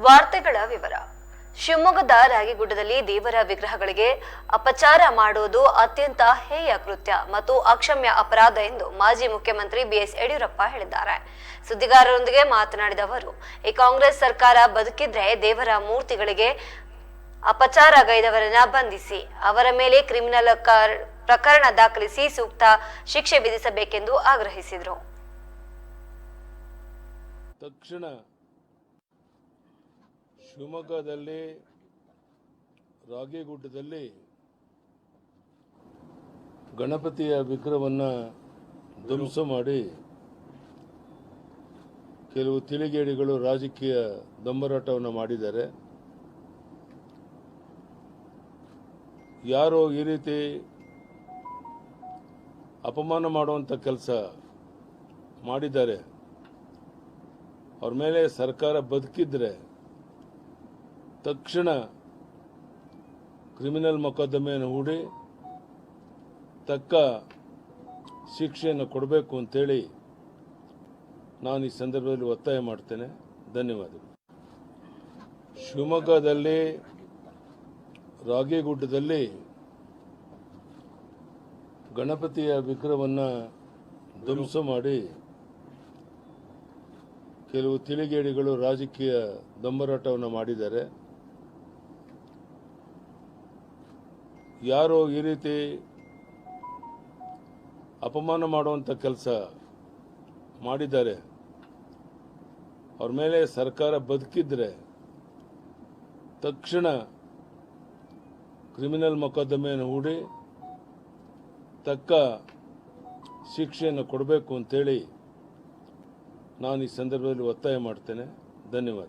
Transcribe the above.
ವಾರ್ತೆಗಳ ವಿವರ. ಶಿವಮೊಗ್ಗದ ರಾಗಿಗುಡ್ಡದಲ್ಲಿ ದೇವರ ವಿಗ್ರಹಗಳಿಗೆ ಅಪಚಾರ ಮಾಡುವುದು ಅತ್ಯಂತ ಹೇಯ ಕೃತ್ಯ ಮತ್ತು ಅಕ್ಷಮ್ಯ ಅಪರಾಧ ಎಂದು ಮಾಜಿ ಮುಖ್ಯಮಂತ್ರಿ ಬಿಎಸ್ ಯಡಿಯೂರಪ್ಪ ಹೇಳಿದ್ದಾರೆ. ಸುದ್ದಿಗಾರರೊಂದಿಗೆ ಮಾತನಾಡಿದ ಅವರು, ಈ ಕಾಂಗ್ರೆಸ್ ಸರ್ಕಾರ ಬದುಕಿದ್ರೆ ದೇವರ ಮೂರ್ತಿಗಳಿಗೆ ಅಪಚಾರಗೈದವರನ್ನ ಬಂಧಿಸಿ, ಅವರ ಮೇಲೆ ಕ್ರಿಮಿನಲ್ ಕರ್- ಪ್ರಕರಣ ದಾಖಲಿಸಿ ಸೂಕ್ತ ಶಿಕ್ಷೆ ವಿಧಿಸಬೇಕೆಂದು ಆಗ್ರಹಿಸಿದರು. ತಕ್ಷಣ ಶಿವಮೊಗ್ಗದಲ್ಲಿ ರಾಗಿಗುಡ್ಡದಲ್ಲಿ ಗಣಪತಿಯ ವಿಗ್ರಹವನ್ನು ಧ್ವಂಸ ಮಾಡಿ ಕೆಲವು ತಿಳಿಗೇಡಿಗಳು ರಾಜಕೀಯ ದೊಂಬರಾಟವನ್ನು ಮಾಡಿದ್ದಾರೆ. ಯಾರೋ ಈ ರೀತಿ ಅಪಮಾನ ಮಾಡುವಂಥ ಕೆಲಸ ಮಾಡಿದ್ದಾರೆ. ಅವ್ರ ಮೇಲೆ ಸರ್ಕಾರ ಬದುಕಿದ್ರೆ ತಕ್ಷಣ ಕ್ರಿಮಿನಲ್ ಮೊಕದ್ದಮೆಯನ್ನು ಹೂಡಿ ತಕ್ಕ ಶಿಕ್ಷೆಯನ್ನು ಕೊಡಬೇಕು ಅಂತೇಳಿ ನಾನು ಈ ಸಂದರ್ಭದಲ್ಲಿ ಒತ್ತಾಯ ಮಾಡ್ತೇನೆ. ಧನ್ಯವಾದಗಳು. ಶಿವಮೊಗ್ಗದಲ್ಲಿ, ರಾಗಿಗುಡ್ಡದಲ್ಲಿ ಗಣಪತಿಯ ವಿಗ್ರಹವನ್ನು ಧ್ವಂಸ ಮಾಡಿ ಕೆಲವು ತಿಳಿಗೇಡಿಗಳು ರಾಜಕೀಯ ದೊಂಬರಾಟವನ್ನು ಮಾಡಿದ್ದಾರೆ. ಯಾರೋ ಈ ರೀತಿ ಅಪಮಾನ ಮಾಡುವಂಥ ಕೆಲಸ ಮಾಡಿದ್ದಾರೆ. ಅವ್ರ ಮೇಲೆ ಸರ್ಕಾರ ಬದುಕಿದ್ರೆ ತಕ್ಷಣ ಕ್ರಿಮಿನಲ್ ಮೊಕದ್ದಮೆಯನ್ನು ಹೂಡಿ ತಕ್ಕ ಶಿಕ್ಷೆಯನ್ನು ಕೊಡಬೇಕು ಅಂತೇಳಿ ನಾನು ಈ ಸಂದರ್ಭದಲ್ಲಿ ಒತ್ತಾಯ ಮಾಡ್ತೇನೆ. ಧನ್ಯವಾದ.